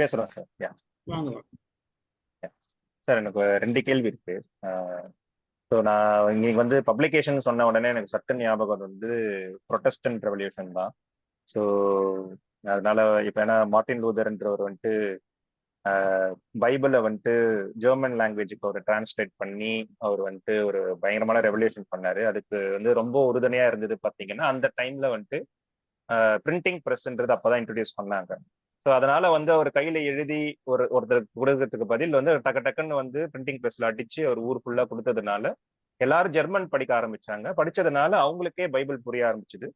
பேசுறேன் சார். யா சார் எனக்கு ரெண்டு கேள்வி இருக்கு. ஸோ நான் இங்க வந்து பப்ளிகேஷன் சொன்ன உடனே எனக்கு சட்ட ஞாபகம் வந்து ப்ரொட்டஸ்டன்ட் ரெவல்யூஷன் தான். ஸோ அதனால இப்போ ஏன்னா மார்ட்டின் லூதர்ன்றவர் வந்துட்டு பைபிளை வந்துட்டு ஜெர்மன் லாங்குவேஜுக்கு அவர் டிரான்ஸ்லேட் பண்ணி அவர் வந்துட்டு ஒரு பயங்கரமான ரெவல்யூஷன் பண்ணாரு. அதுக்கு வந்து ரொம்ப உறுதுணையா இருந்தது பார்த்தீங்கன்னா அந்த டைம்ல வந்துட்டு பிரிண்டிங் ப்ரெஸ்ன்றது அப்பதான் இன்ட்ரடியூஸ் பண்ணாங்க. ஸோ அதனால வந்து அவர் கையில எழுதி ஒரு ஒருத்தர் கொடுக்கறதுக்கு பதில் வந்து டக்கு டக்குன்னு வந்து பிரிண்டிங் ப்ரெஸ்ல அடிச்சு அவர் ஊர் ஃபுல்லா கொடுத்ததுனால எல்லாரும் ஜெர்மன் படிக்க ஆரம்பிச்சாங்க. படிச்சதுனால அவங்களுக்கே பைபிள் புரிய ஆரம்பிச்சுது.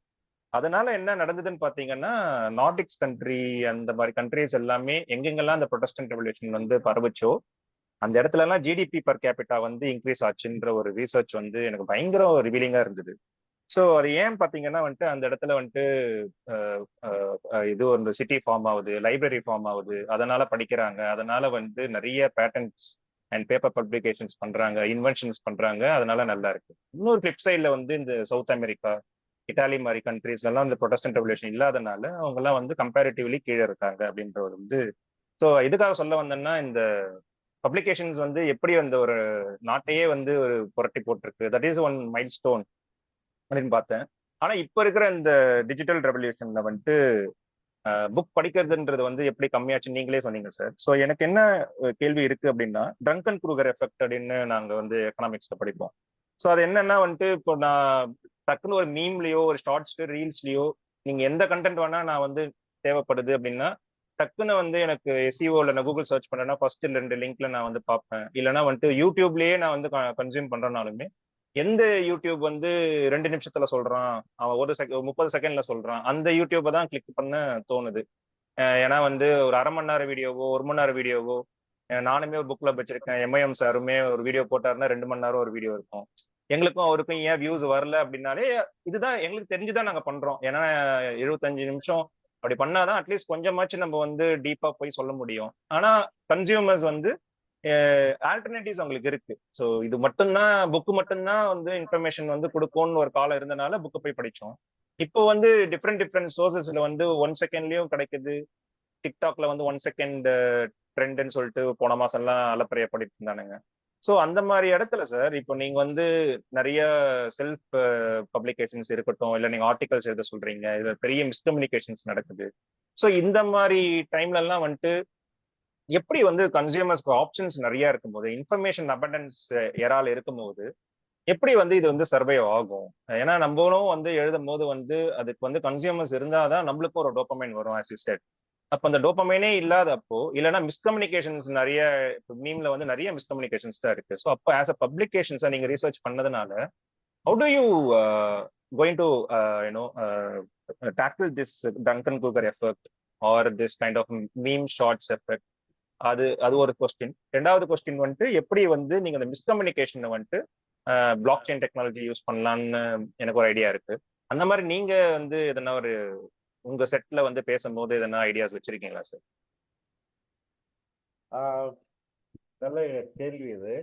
அதனால என்ன நடந்ததுன்னு பாத்தீங்கன்னா நார்டிக்ஸ் கண்ட்ரி அந்த மாதிரி கண்ட்ரிஸ் எல்லாமே எங்கெங்கெல்லாம் அந்த ப்ரொடஸ்டன்ட் ரெவல்யூஷன் வந்து பரவுச்சோ அந்த இடத்துல எல்லாம் ஜிடிபி பர் கேபிட்டா வந்து இன்க்ரீஸ் ஆச்சுன்ற ஒரு ரீசர்ச் வந்து எனக்கு பயங்கர ரிவீலிங்கா இருந்தது. ஸோ அது ஏன் பார்த்தீங்கன்னா வந்துட்டு அந்த இடத்துல வந்துட்டு இது ஒரு சிட்டி ஃபார்ம் ஆகுது லைப்ரரி ஃபார்ம் ஆகுது. அதனால படிக்கிறாங்க. அதனால வந்து நிறைய பேட்டர்ன்ஸ் அண்ட் பேப்பர் பப்ளிகேஷன்ஸ் பண்றாங்க இன்வென்ஷன்ஸ் பண்றாங்க. அதனால நல்லா இருக்கு. இன்னொரு ஃபிளிப் சைட்ல வந்து இந்த சவுத் அமெரிக்கா இட்டாலி மாதிரி கண்ட்ரீஸ்லாம் இந்த ப்ரொடஸ்டன்ட் ரெவல்யூஷன் இல்லாதனால அவங்கெல்லாம் வந்து கம்பேரிட்டிவ்லி கீழே இருக்காங்க அப்படின்றது வந்து ஸோ இதுக்காக சொல்ல வந்தேன்னா இந்த பப்ளிகேஷன்ஸ் வந்து எப்படி அந்த ஒரு நாட்டையே வந்து ஒரு புரட்டி போட்டிருக்கு. That is one milestone அப்படின்னு பார்த்தேன். ஆனா இப்ப இருக்கிற இந்த டிஜிட்டல் ரெவல்யூஷன்ல வந்துட்டு புக் படிக்கிறதுன்றது வந்து எப்படி கம்மியாச்சு நீங்களே சொன்னீங்க சார் ஸோ எனக்கு என்ன கேள்வி இருக்கு அப்படின்னா ட்ரங்கன் குரூகர் எஃபெக்ட் அப்படின்னு நாங்க வந்து எக்கனாமிக்ஸ்ல படிப்போம். ஸோ அது என்னன்னா வந்துட்டு இப்போ நான் டக்குன்னு ஒரு மீம்லயோ ஒரு ஷார்ட்ஸ்லயோ ரீல்ஸ்லயோ நீங்க எந்த கண்டென்ட் வேணா நான் வந்து தேவைப்படுது அப்படின்னா டக்குன்னு வந்து எனக்கு எஸ்இஓல நான் கூகுள் சர்ச் பண்ணேன்னா ஃபர்ஸ்ட் ரெண்டு லிங்க்ல நான் வந்து பார்ப்பேன். இல்லைன்னா வந்துட்டு யூடியூப்லயே நான் வந்து கன்சியூம் பண்றேனாலுமே எந்த யூடியூப் வந்து ரெண்டு நிமிஷத்துல சொல்றான்? அவன் ஒரு செகண்ட் முப்பது செகண்ட்ல சொல்றான். அந்த யூடியூப்பை தான் கிளிக் பண்ண தோணுது. ஏன்னா வந்து ஒரு அரை மணி நேரம் வீடியோவோ ஒரு மணி நேரம் வீடியோவோ நானுமே ஒரு புக் கிளப் வச்சிருக்கேன். எம்ஐஎம் சாருமே ஒரு வீடியோ போட்டாருன்னா ரெண்டு மணி நேரம் ஒரு வீடியோ இருக்கும். எங்களுக்கும் அவருக்கும் ஏன் வியூஸ் வரல அப்படின்னாலே இதுதான் எங்களுக்கு தெரிஞ்சுதான் நாங்க பண்றோம். ஏன்னா எழுபத்தஞ்சு நிமிஷம் அப்படி பண்ணாதான் அட்லீஸ்ட் கொஞ்சமாச்சும் நம்ம வந்து டீப்பா போய் சொல்ல முடியும். ஆனா கன்சியூமர்ஸ் வந்து ஆல்டர்னேட்டிவ்ஸ் அவங்களுக்கு இருக்கு. ஸோ இது மட்டும்தான் புக்கு மட்டும்தான் வந்து இன்ஃபர்மேஷன் வந்து கொடுக்கும்னு ஒரு காலம் இருந்தனால புக்கு போய் படிச்சோம். இப்போ வந்து டிஃப்ரெண்ட் டிஃப்ரெண்ட் சோர்சஸ்ல வந்து ஒன் செகண்ட்லயும் கிடைக்குது. டிக்டாக்ல வந்து ஒன் செகண்ட் ட்ரெண்ட்னு சொல்லிட்டு போன மாசம் எல்லாம் அலப்பறைய படிட்டு இருந்தானுங்க. ஸோ அந்த மாதிரி இடத்துல சார் இப்போ நீங்க வந்து நிறைய செல்ஃப் பப்ளிகேஷன்ஸ் இருக்கட்டும் இல்லை நீங்க ஆர்டிகல்ஸ் எழுத சொல்றீங்க இதுல பெரிய மிஸ்கம்யூனிகேஷன்ஸ் நடக்குது. ஸோ இந்த மாதிரி டைம்ல எல்லாம் வந்துட்டு எப்படி வந்து கன்சியூமர்ஸ்க்கு ஆப்ஷன்ஸ் நிறைய இருக்கும்போது இன்ஃபர்மேஷன் அபண்டன்ஸ் எறால் இருக்கும்போது எப்படி வந்து இது வந்து சர்வே ஆகும்? ஏன்னா நம்மளும் வந்து எழுதும் போது வந்து அதுக்கு வந்து கன்சியூமர்ஸ் இருந்தாதான் நம்மளுக்கும் ஒரு டோப்பமைன் வரும் ஆஸ் யூ செட் அப்ப அந்த டோப்பமைனே இல்லாதப்போ இல்லைன்னா மிஸ்கம்யூனிகேஷன்ஸ் நிறைய மீம்ல வந்து நிறைய மிஸ்கம்யூனிகேஷன்ஸ் தான் இருக்கு. ஸோ அப்போ ஆஸ் அ பப்ளிகேஷன்ஸை நீங்க ரிசர்ச் பண்ணதுனால how do you going to you know tackle this Dunning Kruger effect or this kind of meme shorts effect அது அது ஒரு கொஸ்டின் ரெண்டாவது கொஸ்டின் வந்துட்டு எப்படி வந்து நீங்க அந்த மிஸ்கம்யூனிகேஷனை வந்துட்டு பிளாக் செயின் டெக்னாலஜி யூஸ் பண்ணலான்னு எனக்கு ஒரு ஐடியா இருக்கு. அந்த மாதிரி நீங்க வந்து எதனா ஒரு உங்க செட்ல வந்து பேசும்போது எதனா ஐடியாஸ் வச்சிருக்கீங்களா சார் நல்ல கேள்வி இது.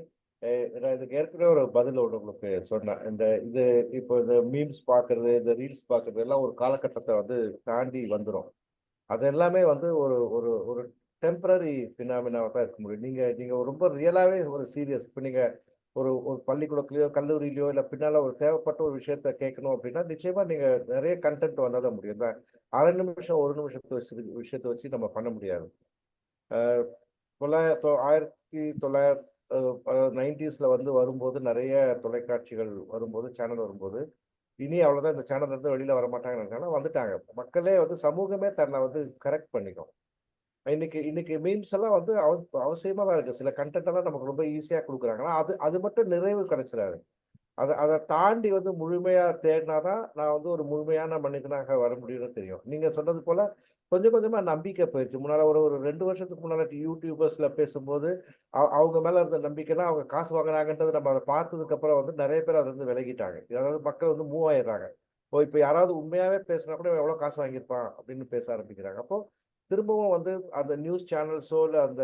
நான் இதுக்கு ஏற்கனவே ஒரு பதில் ஒன்று உங்களுக்கு சொன்னேன். இந்த இது இப்போ இந்த மீம்ஸ் பார்க்கறது இந்த ரீல்ஸ் பார்க்கறது எல்லாம் ஒரு காலகட்டத்தை வந்து தாண்டி வந்துடும் அது எல்லாமே வந்து ஒரு ஒரு ஒரு டெம்பரரி ஃபினாமினாவாக தான் இருக்க முடியும். நீங்கள் நீங்கள் ரொம்ப ரியலாகவே ஒரு சீரியஸ் இப்போ நீங்கள் ஒரு ஒரு பள்ளிக்கூடத்துலையோ கல்லூரியிலையோ இல்லை பின்னால் ஒரு தேவைப்பட்ட ஒரு விஷயத்த கேட்கணும் அப்படின்னா நிச்சயமாக நீங்கள் நிறைய கண்டென்ட் வந்தால் தான் முடியும். இந்த அரை நிமிஷம் ஒரு நிமிஷத்தை வச்சு விஷயத்தை வச்சு நம்ம பண்ண முடியாது. தொள்ளாயிரத்தோ ஆயிரத்தி தொள்ளாயிரத்தி நைன்டிஸில் வந்து வரும்போது நிறைய தொலைக்காட்சிகள் வரும்போது சேனல் வரும்போது இனி அவ்வளோதான் இந்த சேனல் இருந்து வெளியில் வரமாட்டாங்கன்னு வந்துட்டாங்க. மக்களே வந்து சமூகமே தன்னை வந்து கரெக்ட் பண்ணிக்கும். இன்னைக்கு இன்னைக்கு மீம்ஸ் எல்லாம் வந்து அவசியமா தான் இருக்கு. சில கண்டென்ட் எல்லாம் நமக்கு ரொம்ப ஈஸியா கொடுக்குறாங்கன்னா அது அது மட்டும் நிறைவு கிடைச்சிடாது. அதை அதை தாண்டி வந்து முழுமையா தேடினாதான் நான் வந்து ஒரு முழுமையான மனிதனாக வர முடியும்னு தெரியும். நீங்க சொன்னது போல கொஞ்சம் கொஞ்சமா நம்பிக்கை போயிடுச்சு முன்னால ஒரு ஒரு ரெண்டு வருஷத்துக்கு முன்னால யூடியூபர்ஸ்ல பேசும்போது அவங்க மேல இருந்த நம்பிக்கைனா அவங்க காசு வாங்குறாங்கன்றது நம்ம அதை பார்த்ததுக்கு அப்புறம் வந்து நிறைய பேர் அதை வந்து விலகிட்டாங்க. அதாவது மக்கள் வந்து மூவ் ஆயிடுறாங்க. ஓ இப்போ யாராவது உண்மையாவே பேசினா கூட எவ்வளவு காசு வாங்கியிருப்பான் அப்படின்னு பேச ஆரம்பிக்கிறாங்க. அப்போ திரும்பவும் வந்து அந்த நியூஸ் சேனல்ஸோ இல்லை அந்த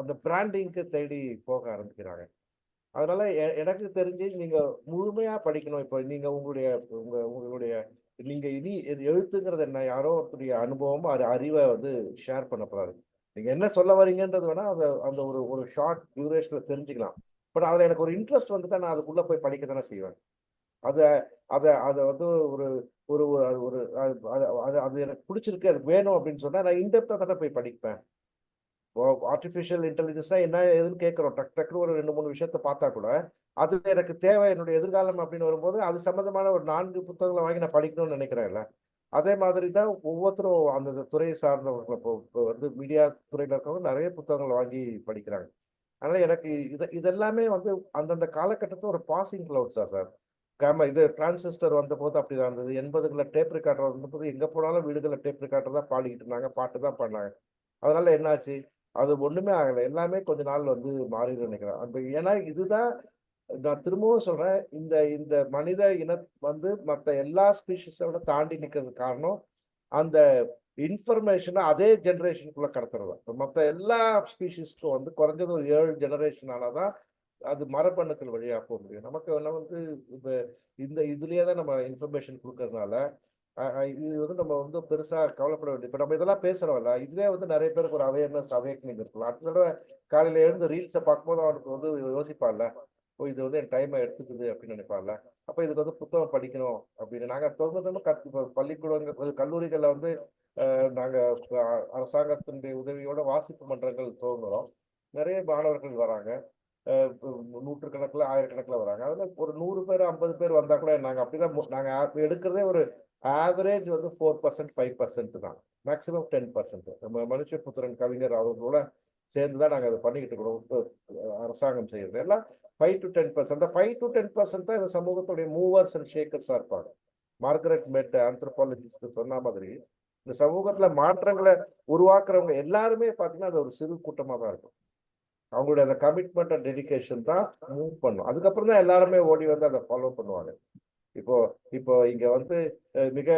அந்த பிராண்டிங்க்கு தேடி போக ஆரம்பிக்கிறாங்க. அதனால எனக்கு தெரிஞ்சு நீங்க முழுமையா படிக்கணும். இப்போ நீங்க உங்களுடைய உங்க உங்களுடைய நீங்க இனி எழுத்துங்கிறது என்ன? யாரோ ஒருத்தருடைய அனுபவம் அது அறிவை வந்து ஷேர் பண்ணக்கூடாது நீங்க என்ன சொல்ல வரீங்கன்றது வேணா அந்த அந்த ஒரு ஒரு ஷார்ட் டியூரேஷன்ல தெரிஞ்சுக்கலாம். பட் அதுல எனக்கு ஒரு இன்ட்ரெஸ்ட் வந்துட்டா நான் அதுக்குள்ள போய் படிக்க தானே செய்வேன். அதை அதை அதை வந்து ஒரு ஒரு ஒரு ஒரு அது அது- அது எனக்கு பிடிச்சிருக்கு அது வேணும் அப்படின்னு சொன்னால் நான் இன்டெப்தா தானே போய் படிப்பேன். ஆர்டிஃபிஷியல் இன்டெலிஜென்ஸ்னா என்ன ஏதுன்னு கேட்குறோம். டக் டக்குனு ஒரு ரெண்டு மூணு விஷயத்த பார்த்தா கூட அது எனக்கு தேவை என்னுடைய எதிர்காலம் அப்படின்னு வரும்போது அது சம்மந்தமான ஒரு நான்கு புத்தகங்களை வாங்கி நான் படிக்கணும்னு நினைக்கிறேன்ல. அதே மாதிரி தான் ஒவ்வொருத்தரும் அந்த துறையை சார்ந்தவர்கள் இப்போ இப்போ வந்து மீடியா துறையில் இருக்கவங்க நிறைய புத்தகங்களை வாங்கி படிக்கிறாங்க. அதனால் எனக்கு இது இதெல்லாமே வந்து அந்தந்த காலகட்டத்தில் ஒரு பாசிங் க்ளவுட்ஸா சார். கேம இது டிரான்சிஸ்டர் வந்த போது அப்படிதான் இருந்தது. எண்பதுகளில் டேப் ரெக்கார்டர் வந்தபோது எங்கே போனாலும் வீடுகளில் டேப் ரெக்கார்டர் தான் பாடிக்கிட்டு இருந்தாங்க பாட்டு தான் பாடினாங்க. அதனால என்னாச்சு? அது ஒன்றுமே ஆகலை. எல்லாமே கொஞ்ச நாள் வந்து மாறிடும் நினைக்கிறேன். அந்த ஏன்னா இதுதான் நான் திரும்பவும் சொல்கிறேன் இந்த இந்த மனித இன வந்து மற்ற எல்லா ஸ்பீஷிஸை விட தாண்டி நிற்கிறது காரணம் அந்த இன்ஃபர்மேஷனை அதே ஜென்ரேஷனுக்குள்ளே கடத்துறது மற்ற எல்லா ஸ்பீஷிஸ்க்கும் வந்து குறைஞ்சது ஒரு ஏழு ஜெனரேஷனால தான் அது மரபணுக்கள் வழியா போக முடியும். நமக்கு என்ன வந்து இப்போ இந்த இதுலேயே தான் நம்ம இன்ஃபர்மேஷன் கொடுக்கறதுனால இது வந்து நம்ம வந்து பெருசாக கவலைப்பட வேண்டிய இப்போ நம்ம இதெல்லாம் பேசுகிறோம்ல இதுவே வந்து நிறைய பேருக்கு ஒரு அவேர்னஸ் அவேக்னிங் இருக்கலாம். அடுத்த தடவை காலையில் எழுந்து ரீல்ஸை பார்க்கும்போது அவனுக்கு வந்து யோசிப்பான்ல ஓ இது வந்து என் டைமை எடுத்துக்குது அப்படின்னு நினைப்பான்ல. அப்போ இதுக்கு வந்து புத்தகம் படிக்கணும் அப்படின்னு. நாங்கள் தொடர்ந்து தொடர்ந்து கத் இப்போ பள்ளிக்கூடங்கள் கல்லூரிகளில் வந்து நாங்கள் அரசாங்கத்தினுடைய உதவியோட வாசிப்பு மன்றங்கள் துவங்குறோம். நிறைய மாணவர்கள் வராங்க. நூற்றுக்கணக்கில் ஆயிரக்கணக்கில் வராங்க. அதில் ஒரு நூறு பேர் ஐம்பது பேர் வந்தால் கூட நாங்கள் அப்படி தான் நாங்கள் எடுக்கிறதே ஒரு ஆவரேஜ் வந்து ஃபோர் பர்சன்ட் ஃபைவ் பர்சன்ட் தான். மேக்ஸிமம் டென் பர்சன்ட் நம்ம மனுஷபுத்திரன் கவிஞர் அவர்களோட சேர்ந்து தான் நாங்கள் அதை பண்ணிக்கிட்டு இருக்கிறோம். அரசாங்கம் செய்கிறது எல்லாம் ஃபைவ் டு டென் பர்சன்ட் அந்த ஃபைவ் டு டென் பர்சன்ட் தான் இந்த சமூகத்துடைய மூவர்ஸ் அண்ட் ஷேக்கர்ஸாக இருப்பாங்க. மார்கரெட் மெட் ஆந்த்ரோபாலஜிஸ்ட் சொன்ன மாதிரி இந்த சமூகத்தில் மாற்றங்களை உருவாக்குறவங்க எல்லாருமே பார்த்தீங்கன்னா அது ஒரு சிறு கூட்டமாக தான் இருக்கும். அவங்களுடைய அந்த கமிட்மெண்ட் அண்ட் டெடிகேஷன் தான் மூவ் பண்ணும். அதுக்கப்புறம் தான் எல்லாருமே ஓடி வந்து அதை ஃபாலோ பண்ணுவாங்க. இப்போ இப்போ இங்க வந்து மிக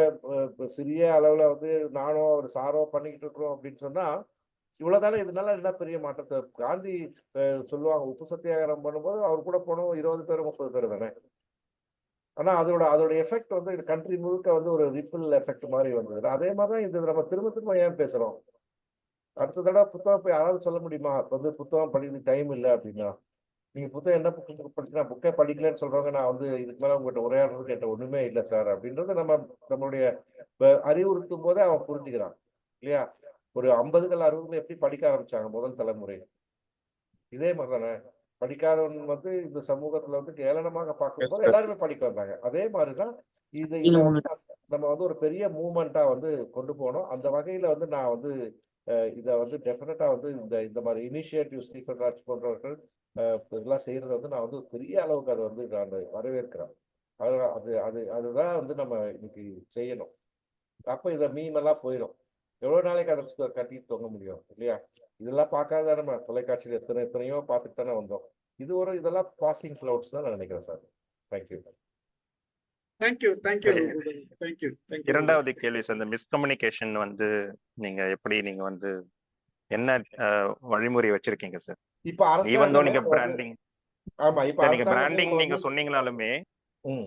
சிறிய அளவுல வந்து நானோ ஒரு சாரோ பண்ணிக்கிட்டு இருக்கிறோம் அப்படின்னு சொன்னா இவ்வளவுதானே இதனால என்ன பெரிய மாற்றத்தை? காந்தி சொல்லுவாங்க உப்பு சத்தியாகிரகம் பண்ணும்போது அவர் கூட போனோம் இருபது பேர் முப்பது பேர் தானே? ஆனா அதோட அதோட எஃபெக்ட் வந்து கண்ட்ரி முழுக்க வந்து ஒரு ரிப்பிள் எஃபெக்ட் மாதிரி வந்தது அதே மாதிரி தான் இது நம்ம திரும்ப திரும்ப ஏன் பேசுறோம்? அடுத்த தடவை புத்தகம் போய் யாராவது சொல்ல முடியுமா? இப்ப வந்து புத்தகம் படிக்கிறது டைம் இல்லை அப்படின்னா. நீங்க புத்தகம் என்ன புக்கு படிச்சுனா புக்கே படிக்கலன்னு சொல்றவங்க நான் வந்து இதுக்கு மேல உங்ககிட்ட உரையாடுறதுக்கு என்கிட்ட ஒண்ணுமே இல்லை சார் அப்படின்றத நம்ம நம்மளுடைய அறிவுறுத்தும் போதே அவன் புரிஞ்சுக்கிறான். இல்லையா? ஒரு ஐம்பதுகள் அறுபதுல எப்படி படிக்க ஆரம்பிச்சாங்க முதல் தலைமுறை? இதே மாதிரி தானே படிக்காதவன் வந்து இந்த சமூகத்துல வந்து ஏளனமாக Yes, பார்க்கும்போது. எல்லாருமே படிக்க வந்தாங்க. அதே மாதிரிதான் இது நம்ம வந்து ஒரு பெரிய மூமெண்டா வந்து கொண்டு போனோம். அந்த வகையில வந்து நான் வந்து இதை வந்து டெஃபினட்டாக வந்து இந்த இந்த மாதிரி இனிஷியேட்டிவ் ஸ்டீஃபன் ராஜ் போன்றவர்கள் இதெல்லாம் செய்கிறத வந்து நான் வந்து பெரிய அளவுக்கு அதை வந்து நான் வரவேற்கிறேன். அது அது அது அதுதான் வந்து நம்ம இன்னைக்கு செய்யணும். அப்போ இதை மீமெல்லாம் போயிடும். எவ்வளோ நாளைக்கு அதை க- கட்டிட்டு தொங்க முடியும் இல்லையா? இதெல்லாம் பார்க்காத நம்ம தொலைக்காட்சியில் எத்தனை எத்தனையோ பார்த்துட்டு தானே வந்தோம். இது ஒரு இதெல்லாம் பாசிங் ஃப்ளவுட்ஸ் தான் நான் நினைக்கிறேன் sir. Thank you thank you thank you. Thank you thank you இரண்டாவது கேள்வி சார் இந்த மிஸ்கம்யூனிகேஷன் வந்து நீங்க எப்படி நீங்க வந்து என்ன வழிமுறை வச்சிருக்கீங்க சார் இப்ப ஈவன் தோ நீங்க பிராண்டிங் ஆமா இப்ப நீங்க பிராண்டிங் நீங்க சொன்னீங்கனாலுமே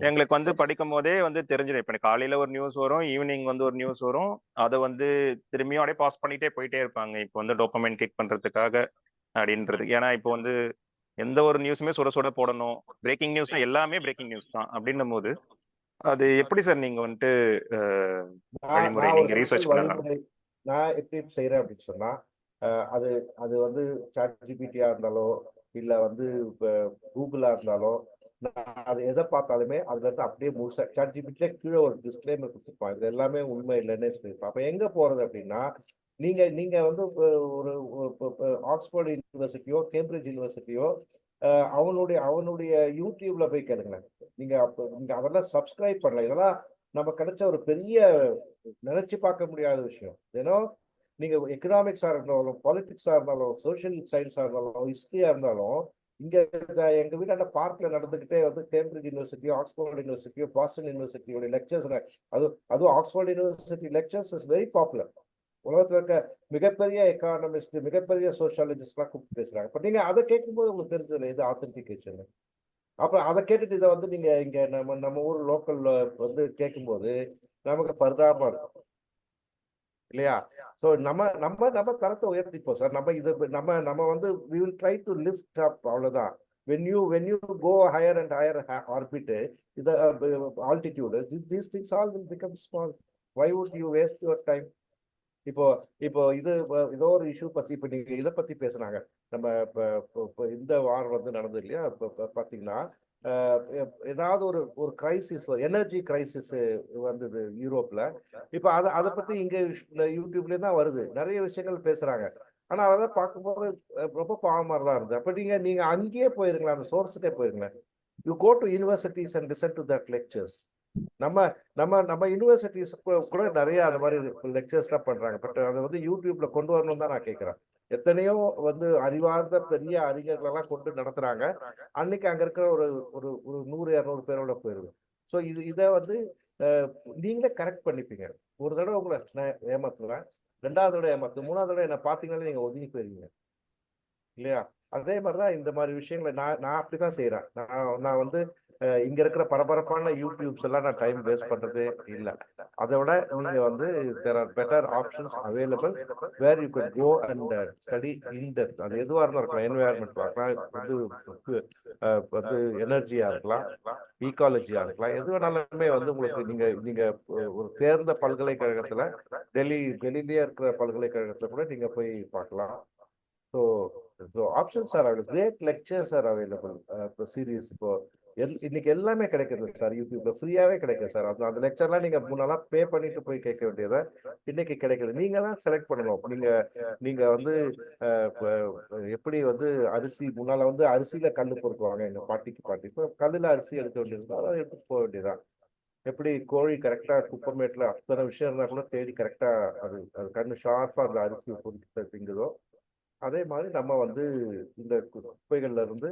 எங்களுக்கு வந்து படிக்கும் போதே வந்து தெரிஞ்சிடும் இப்ப காலையில ஒரு நியூஸ் வரும் ஈவினிங் வந்து ஒரு நியூஸ் வரும். அதை வந்து திரும்பியும் அப்படியே பாஸ் பண்ணிட்டே போயிட்டே இருப்பாங்க. இப்போ வந்து டோப்பமைன் கிக் பண்றதுக்காக அப்படின்றது. ஏன்னா இப்போ வந்து எந்த ஒரு நியூஸுமே சுட சுட போடணும். பிரேக்கிங் நியூஸ் எல்லாமே பிரேக்கிங் நியூஸ் தான். அப்படின்னும் போது அது எப்படி சார் நீங்க வந்துட்டு வழிமுறை நீங்க simple பண்ணலாம். நான் எப்படி செய்யறேன் அப்படின்னு சொன்னா அது அது வந்து சாட் ஜிபிடியா இருந்தாலோ இல்ல வந்து கூகுளா இருந்தாலோ அது எதை பார்த்தாலுமே அதுல இருந்து அப்படியே முழுசா சாட் ஜிபிடில கீழே ஒரு டிஸ்க்ளைமர் கொடுத்துருப்பான் இது எல்லாமே உண்மை இல்லைன்னு சொல்லியிருப்பான் அப்ப எங்க போறது அப்படின்னா நீங்க நீங்க வந்து ஒரு ஆக்ஸ்போர்ட் யூனிவர்சிட்டியோ கேம்பிரிட்ஜ் யூனிவர்சிட்டியோ அவனுடைய அவனுடைய யூடியூப்ல போய் கேளுங்களேன் நீங்க அப்போ நீங்க அதெல்லாம் சப்ஸ்கிரைப் பண்ணல. இதெல்லாம் நம்ம கிடைச்ச ஒரு பெரிய நினைச்சு பார்க்க முடியாத விஷயம். ஏன்னா நீங்க எக்கனாமிக்ஸா இருந்தாலும் பாலிடிக்ஸா இருந்தாலும் சோஷியல் சயின்ஸா இருந்தாலும் ஹிஸ்டரியா இருந்தாலும் இங்க எங்க வீட்டாண்ட பார்க்ல நடந்துகிட்டே வந்து கேம்பிரிட்ஜ் யூனிவர்சிட்டியோ ஆக்ஸ்போர்ட் யூனிவர்சிட்டியோ பாஸ்டன் யூனிவர்சிட்டியோட லெக்சர்ஸ் அது அதுவும் Oxford university lectures is very popular உலகத்துல இருக்க மிகப்பெரிய எக்கானமிஸ்ட் மிகப்பெரிய சோஷியாலஜிஸ்ட்லாம் கூப்பிட்டு பேசுறாங்க. பட் நீங்க அதை கேட்கும்போது உங்களுக்கு தெரிஞ்சது இது ஆத்தென்டிகேஷன் அப்புறம் அதை கேட்டுட்டு இதை வந்து நீங்க இங்க நம்ம நம்ம ஊர் லோக்கல்ல வந்து கேட்கும்போது நமக்கு பரிதாபம் இருக்கும். இல்லையா? ஸோ நம்ம நம்ம நம்ம தரத்தை உயர்த்திப்போம் சார் நம்ம இது நம்ம நம்ம வந்து we will try to lift up அவ்வளோதான் when you when you go higher and higher ha- இத altitude these things all will become small why would you waste your time இப்போ இப்போ இது ஏதோ ஒரு இஷ்யூ பத்தி இப்ப நீங்க இதை பத்தி பேசுனாங்க. நம்ம இப்போ இந்த வார் வந்து நடந்தது இல்லையா? இப்போ பார்த்தீங்கன்னா பாத்தீங்கன்னா ஏதாவது ஒரு ஒரு கிரைசிஸ் எனர்ஜி கிரைசிஸ் வந்தது யூரோப்ல. இப்போ அதை அதை பத்தி இங்க யூ- தான் வருது. நிறைய விஷயங்கள் பேசுறாங்க. ஆனா அதெல்லாம் பார்க்கும்போது ரொம்ப பாவமாக தான் இருந்தது. அப்போ நீங்க நீங்க அங்கேயே போயிருங்களேன். அந்த சோர்ஸுக்கே போயிருங்களேன். You go to universities and listen to that lectures நம்ம நம்ம நம்ம யூனிவர்சிட்டிஸ் கூட நிறைய அந்த மாதிரி லெக்சர்ஸ்லாம் பண்றாங்க. பட் அதை வந்து யூடியூப்ல கொண்டு வரணும் தான் நான் கேட்கிறேன். எத்தனையோ வந்து அறிவார்ந்த பெரிய அறிஞர்களெல்லாம் கொண்டு நடத்துறாங்க. அன்னைக்கு அங்க இருக்கிற ஒரு ஒரு ஒரு நூறு இரநூறு பேரோட போயிருது. ஸோ இது இதை வந்து நீங்களே கரெக்ட் பண்ணிப்பீங்க. ஒரு தடவை உங்களை நான் ஏமாத்துவேன். ரெண்டாவது தடவை ஏமாத்து மூணாவது தடவை என்ன பார்த்தீங்கன்னா நீங்க ஒதுங்கி போயிருவீங்க. இல்லையா? அதே மாதிரிதான் இந்த மாதிரி விஷயங்களை நான் நான் அப்படிதான் செய்யறேன் நான் நான் வந்து இங்க இருக்கிற பரபரப்பான யூடியூப்ஸ் எல்லாம் நான் டைம் வேஸ்ட் பண்றதே இல்லை. அதை விட நீங்க வந்து there are better options available where you can go and study in depth அது எதுவாக இருந்தால் இருக்கலாம். என்வாயர்மெண்ட் பார்க்கலாம் வந்து வந்து எனர்ஜியா இருக்கலாம். ஈகாலஜியா இருக்கலாம். எது வேணாலுமே வந்து உங்களுக்கு நீங்க நீங்க ஒரு தேர்ந்த பல்கலைக்கழகத்துல டெல்லி டெல்லியிலேயே இருக்கிற பல்கலைக்கழகத்துல கூட நீங்க போய் பார்க்கலாம். So so options are available great lectures are available இப்போ சீரியஸ் இப்போ இன்னைக்கு எல்லாமே கிடைக்குது சார் யூடியூப்ல. ஃப்ரீயாவே கிடைக்குது சார். அது அந்த லெக்சர்லாம் நீங்க முன்னெல்லாம் பே பண்ணிட்டு போய் கேட்க வேண்டியதை இன்னைக்கு கிடைக்குது. நீங்க தான் செலக்ட் பண்ணணும். நீங்க நீங்க வந்து எப்படி வந்து அரிசி முன்னால வந்து அரிசியில கல்லு பொறுக்குவாங்க. எங்க பாட்டிக்கு பாட்டி. இப்போ கல்லுல அரிசி எடுக்க வேண்டியது அதை எடுத்துட்டு போக வேண்டியதுதான். எப்படி கோழி கரெக்டா குப்பமேட்டுல அத்தனை விஷயம் இருந்தா கூட தேடி கரெக்டா அது அது கண்ணு ஷார்ப்பா அந்த அரிசி பொறுத்து திங்குதோ அதே மாதிரி நம்ம வந்து இந்த குப்பைகள்ல இருந்து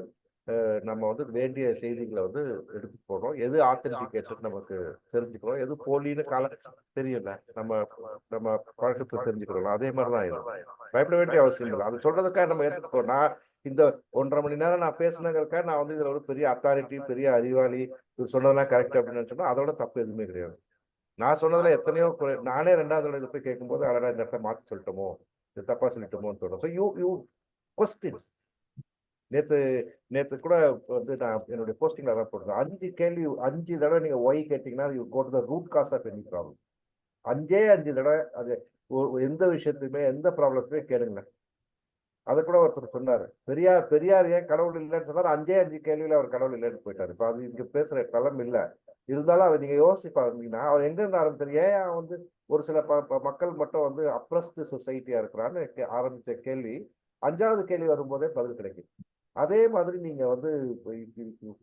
நம்ம வந்து வேண்டிய செய்திகளை வந்து எடுத்து போனோம் எது ஆத்தென்டிகேட்டட் நமக்கு தெரிஞ்சுக்கிறோம். எது போலின்னு கால தெரியல. நம்ம நம்ம பழக்கத்தை தெரிஞ்சுக்கிறோம் அதே மாதிரி தான் பயப்பட வேண்டிய அவசியம் இல்லை. அது சொல்றதுக்காக நம்ம ஏற்றுக்கிட்டோம் நான் இந்த ஒன்றரை மணி நேரம் நான் பேசுனதுக்காக நான் வந்து இதுல ஒரு பெரிய அத்தாரிட்டி பெரிய அறிவாளி இது சொன்னதெல்லாம் கரெக்ட் அப்படின்னு சொன்னா அதோட தப்பு எதுவுமே கிடையாது. நான் சொன்னதுல எத்தனையோ குறை- நானே ரெண்டாவது இதை போய் கேட்கும்போது அடடா இந்த இடத்த மாத்தி சொல்லிட்டோமோ இது தப்பா சொல்லிட்டோமோன்னு தோணும். ஸோ யூ யூ கொஸ்டின் நேத்து நேத்து கூட வந்து நான் என்னுடைய போஸ்டிங்ல அதான் போடுறேன் அஞ்சு கேள்வி அஞ்சு தடவை நீங்க ஒய் கேட்டீங்கன்னா you go the root cause of any problem அஞ்சே அஞ்சு தடவை அது எந்த விஷயத்துலையுமே எந்த ப்ராப்ளத்துமே கேளுங்க அதை கூட ஒருத்தர் சொன்னார். பெரியார் பெரியார் ஏன் கடவுள் இல்லைன்னு சொன்னார். அஞ்சே அஞ்சு கேள்வியில் அவர் கடவுள் இல்லைன்னு போயிட்டார். இப்போ அது இங்கே பேசுகிற களம் இல்லை. இருந்தாலும் அவர் நீங்கள் யோசிச்சு அவர் எங்கேருந்து ஆரம்பித்தார் ஏன் அவன் வந்து ஒரு சில ப- ப- மக்கள் மட்டும் வந்து அப்ரஸ்டு சொசைட்டியாக இருக்கிறான்னு கே- கேள்வி அஞ்சாவது கேள்வி வரும்போதே பதில் கிடைக்கும் அதே மாதிரி நீங்கள் வந்து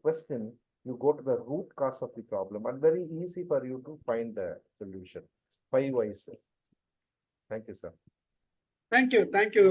question you go to the root cause of the problem and very easy for you to find the solution five whys thank you sir thank you thank you.